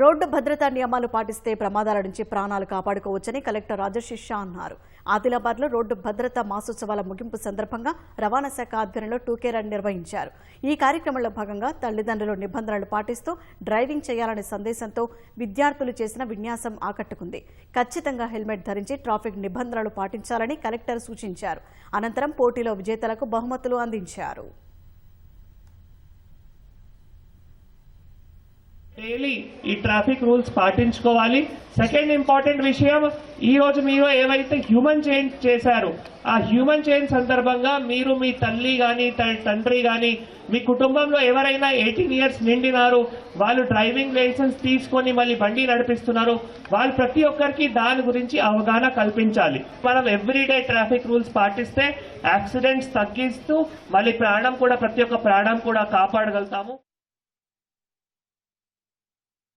Road భద్రతా నియమాలు పాటిస్తే ప్రమాదాల నుంచి ప్రాణాలు కాపాడుకోవచ్చని కలెక్టర్ రాజశిష అన్నారు. ఆదిలాబాద్లో రోడ్డు భద్రతా మాసోత్సవాల ముగింపు సందర్భంగా రవాణా శాఖ ఆధ్వర్యంలో టూకే రన్ నిర్వహించారు. ఈ కార్యక్రమంలో భాగంగా తల్లిదండ్రులు నిబంధనలు పాటిస్తూ డ్రైవింగ్ చేయాలనే సందేశంతో విద్యార్థులు చేసిన విన్యాసం ఆకట్టుకుంది. ఖచ్చితంగా హెల్మెట్ ధరించి ట్రాఫిక్ నిబంధనలు పాటించాలని కలెక్టర్ సూచించారు. అనంతరం పోటీలో విజేతలకు బహుమతులు అందించారు. డైలీ ఈ ట్రాఫిక్ రూల్స్ పాటించుకోవాలి. సెకండ్ ఇంపార్టెంట్ విషయం ఈ రోజు మీరు ఏవైతే హ్యూమన్ చేంజ్ చేశారు ఆ హ్యూమన్ చేంజ్ సందర్భంగా మీరు మీ తల్లి కానీ తండ్రి కానీ మీ కుటుంబంలో ఎవరైనా ఎయిటీన్ ఇయర్స్ నిండినారు వాళ్ళు డ్రైవింగ్ లైసెన్స్ తీసుకొని మళ్ళీ బండి నడిపిస్తున్నారు వాళ్ళు ప్రతి ఒక్కరికి దాని గురించి అవగాహన కల్పించాలి. మనం ఎవ్రీడే ట్రాఫిక్ రూల్స్ పాటిస్తే యాక్సిడెంట్స్ తగ్గిస్తూ మళ్ళీ ప్రాణం కూడా ప్రతి ఒక్క ప్రాణం కూడా కాపాడగలుగుతాము.